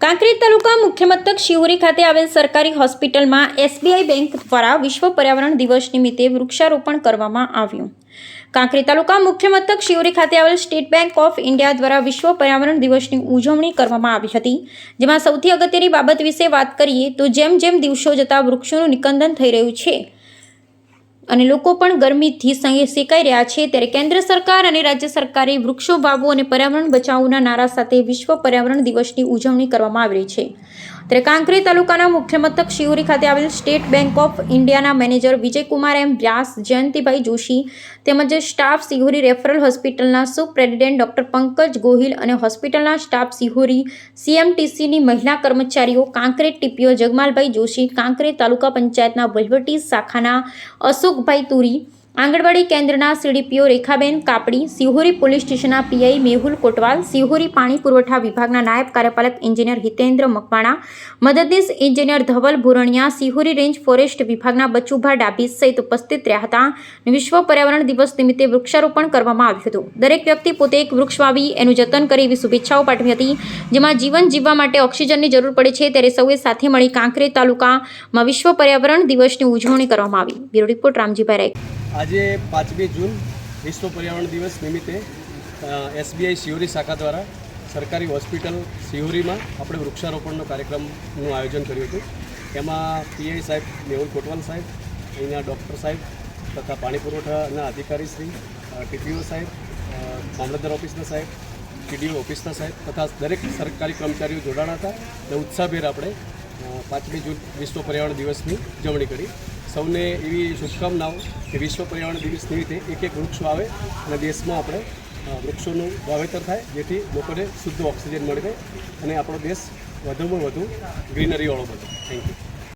કાંકરેજ તાલુકા મુખ્ય મથક શિહોરી ખાતે આવેલ સરકારી હોસ્પિટલમાં એસબીઆઈ બેંક દ્વારા વિશ્વ પર્યાવરણ દિવસ નિમિત્તે વૃક્ષારોપણ કરવામાં આવ્યું. કાંકરી તાલુકા મુખ્ય મથક શિહોરી ખાતે આવેલ સ્ટેટ બેંક ઓફ ઇન્ડિયા દ્વારા વિશ્વ પર્યાવરણ દિવસની ઉજવણી કરવામાં આવી હતી. જેમાં સૌથી અગત્યની બાબત વિશે વાત કરીએ તો જેમ જેમ દિવસો જતાં વૃક્ષોનું નિકંદન થઈ રહ્યું છે અને લોકો પણ ગરમીથી સંગે શેકાઈ રહ્યા છે. ત્યારે કેન્દ્ર સરકાર અને રાજ્ય સરકારે વૃક્ષો વાવો અને પર્યાવરણ બચાવોના નારા સાથે વિશ્વ પર્યાવરણ દિવસની ઉજવણી કરવામાં આવી રહી છે. ત્યારે કાંકરેજ તાલુકાના મુખ્ય મથક શિહોરી ખાતે આવેલ સ્ટેટ બેંક ઓફ ઇન્ડિયાના મેનેજર વિજયકુમાર એમ વ્યાસ જયંતિભાઈ જોશી તેમજ સ્ટાફ સિહોરી રેફરલ હોસ્પિટલના સુપ્રેસિડેન્ટ ડોક્ટર પંકજ ગોહિલ અને હોસ્પિટલના સ્ટાફ સિહોરી સીએમટીસીની મહિલા કર્મચારીઓ કાંકરેજ ટીપીઓ જગમાલભાઈ જોશી, કાંકરેજ તાલુકા પંચાયતના વહીવટી શાખાના અશોકભાઈ તુરી આંગણવાડી કેન્દ્રના સીડીપીઓ રેખાબેન કાપડી, સિહોરી પોલીસ સ્ટેશનના પીઆઈ મેહુલ કોટવાલ, સિહોરી પાણી પુરવઠા વિભાગના નાયબ કાર્યપાલક એન્જિનિયર હિતેન્દ્ર મકવાણા, મદદનીશ engineer Dhaval Bhuraniya, Sihori range forest વિભાગના બચુભા ડાભી સહિત ઉપસ્થિત રહ્યા હતા વિશ્વ પર્યાવરણ દિવસ નિમિત્તે વૃક્ષારોપણ કરવામાં આવ્યું હતું. દરેક વ્યક્તિ પોતે એક વૃક્ષ વાવી, એનું જતન કરી એવી શુભેચ્છાઓ પાઠવી હતી. જેમાં જીવન જીવવા માટે ઓક્સિજનની જરૂર પડે છે ત્યારે સૌએ સાથે મળી કાંકરેજ તાલુકામાં વિશ્વ પર્યાવરણ દિવસની ઉજવણી કરવામાં આવી. Bureau report Ramjibhai Rai. આજે પાંચમી જૂન વિશ્વ પર્યાવરણ દિવસ નિમિત્તે એસબીઆઈ સિહોરી શાખા દ્વારા સરકારી હોસ્પિટલ સિહોરીમાં આપણે વૃક્ષારોપણનો કાર્યક્રમનું આયોજન કર્યું હતું. એમાં પીઆઈ સાહેબ મેહુલ કોટવાલ સાહેબ, અહીંના ડૉક્ટર સાહેબ તથા પાણી પુરવઠાના અધિકારી શ્રી ટીપીઓ સાહેબ મામલતદાર ઓફિસના સાહેબ, ટીડીઓ ઓફિસના સાહેબ તથા દરેક સરકારી કર્મચારીઓ જોડાણા હતા અને ઉત્સાહભેર આપણે પાંચમી જૂન વિશ્વ પર્યાવરણ દિવસની ઉજવણી કરી. સૌને એવી શુભકામનાઓ કે વિશ્વ પર્યાવરણ દિવસ નિમિત્તે એક એક વૃક્ષ વાવે અને દેશમાં આપણે વૃક્ષોનું વાવેતર થાય, જેથી લોકોને શુદ્ધ ઓક્સિજન મળી રહે અને આપણો દેશ વધુમાં વધુ ગ્રીનરીવાળો બને. Thank you